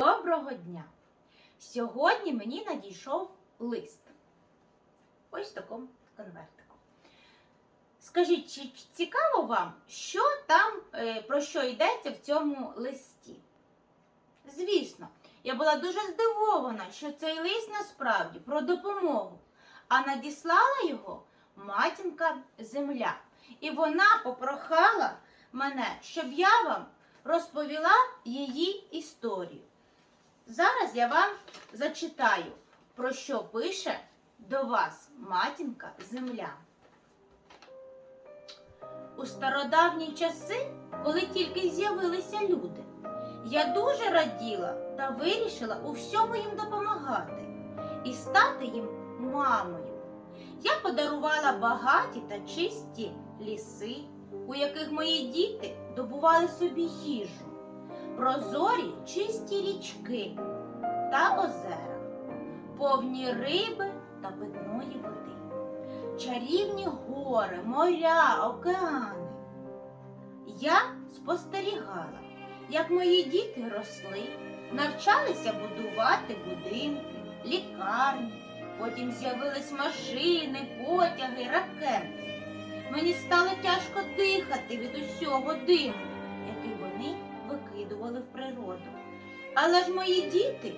Доброго дня! Сьогодні мені надійшов лист. Ось в такому конвертику. Скажіть, чи цікаво вам, що там, е, про що йдеться в цьому листі? Звісно, я була дуже здивована, що цей лист насправді про допомогу, а надіслала його матінка земля. І вона попрохала мене, щоб я вам розповіла її історію. Зараз я вам зачитаю, про що пише до вас матінка земля. У стародавні часи, коли тільки з'явилися люди, я дуже раділа та вирішила у всьому їм допомагати і стати їм мамою. Я подарувала багаті та чисті ліси, у яких мої діти добували собі їжу, прозорі чисті річки та озера, повні риби та питної води, чарівні гори, моря, океани. Я спостерігала, як мої діти росли, навчалися будувати будинки, лікарні, потім з'явились машини, потяги, ракети. Мені стало тяжко дихати від усього диму, викидували в природу. Але ж мої діти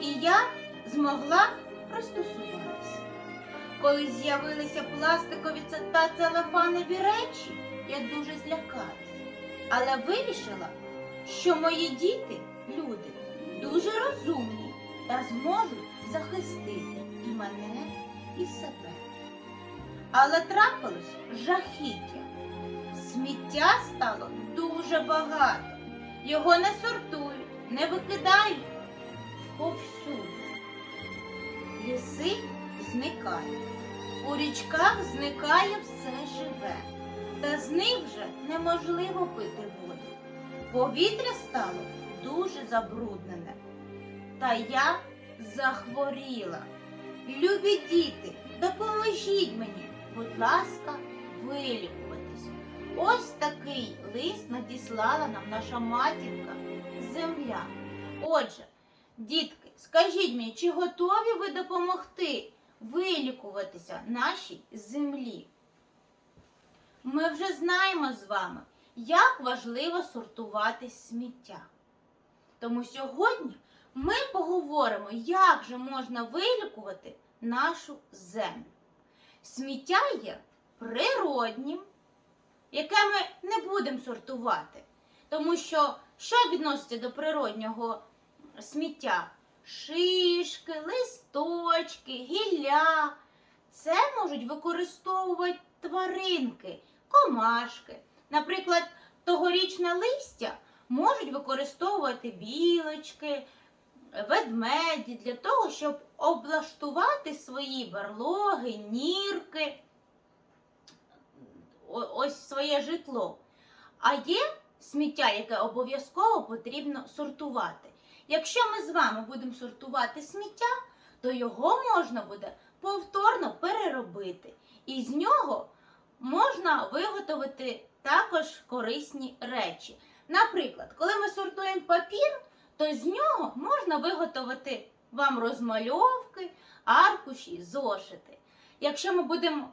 і я змогла пристосуватися. Коли з'явилися пластикові та целофанові речі, я дуже злякалася. Але вирішила, що мої діти, люди, дуже розумні та зможуть захистити і мене, і себе. Але трапилось жахіття. Сміття стало дуже багато. Його не сортують, не викидають повсюди. Ліси зникають. У річках зникає все живе, та з них вже неможливо пити воду. Повітря стало дуже забруднене. Та я захворіла. Любі діти, допоможіть мені, будь ласка, вилікуватись. Ось такий лист надіслала нам наша матінка земля. Отже, дітки, скажіть мені, чи готові ви допомогти вилікуватися нашій землі? Ми вже знаємо з вами, як важливо сортувати сміття. Тому сьогодні ми поговоримо, як же можна вилікувати нашу землю. Сміття є природнім, яке ми не будемо сортувати. Тому що що відноситься до природнього сміття? Шишки, листочки, гілля. Це можуть використовувати тваринки, комашки. Наприклад, тогорічне листя можуть використовувати білочки, ведмеді для того, щоб облаштувати свої барлоги, нірки, ось своє житло. А є сміття, яке обов'язково потрібно сортувати. Якщо ми з вами будемо сортувати сміття, то його можна буде повторно переробити. І з нього можна виготовити також корисні речі. Наприклад, коли ми сортуємо папір, то з нього можна виготовити вам розмальовки, аркуші, зошити. Якщо ми будемо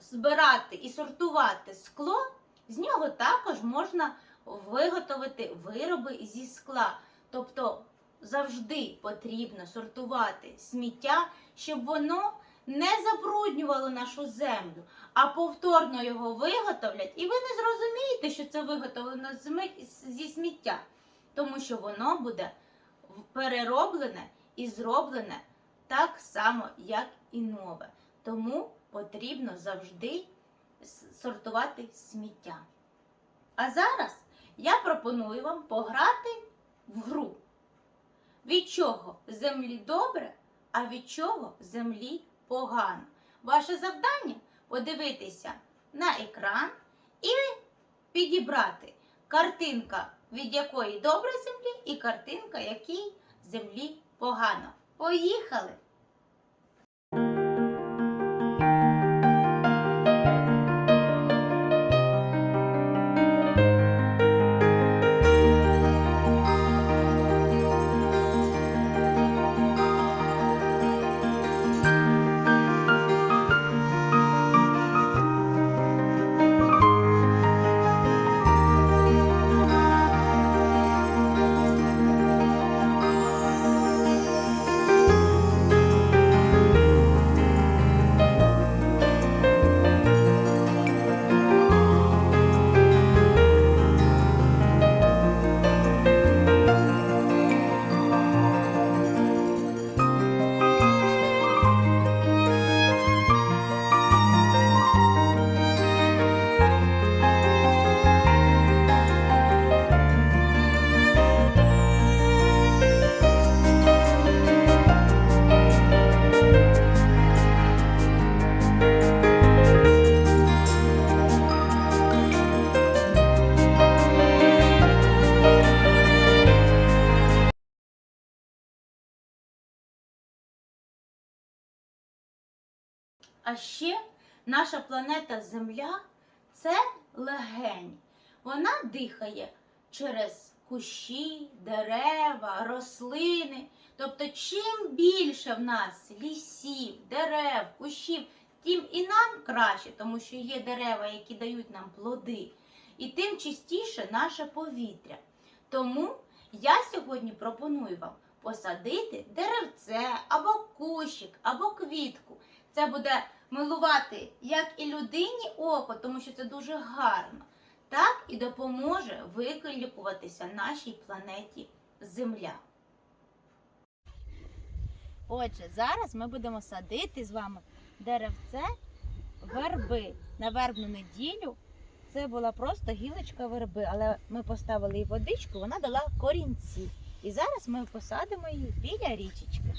збирати і сортувати скло, з нього також можна виготовити вироби зі скла. Тобто завжди потрібно сортувати сміття, щоб воно не забруднювало нашу землю, а повторно його виготовлять, і ви не зрозумієте, що це виготовлено зі сміття, тому що воно буде перероблене і зроблене так само, як і нове. Тому потрібно завжди сортувати сміття. А зараз я пропоную вам пограти в гру. Від чого землі добре, а від чого землі погано. Ваше завдання подивитися на екран і підібрати картинка, від якої добре землі, і картинка, якій землі погано. Поїхали! А ще наша планета Земля це легень. Вона дихає через кущі, дерева, рослини. Тобто, чим більше в нас лісів, дерев, кущів, тим і нам краще, тому що є дерева, які дають нам плоди, і тим чистіше наше повітря. Тому я сьогодні пропоную вам посадити деревце або кущик, або квітку. Це буде милувати як і людині око, тому що це дуже гарно, так і допоможе викликуватися нашій планеті Земля. Отже, зараз ми будемо садити з вами деревце верби на вербну неділю. Це була просто гілочка верби, але ми поставили їй водичку, вона дала корінці. І зараз ми посадимо її біля річечки.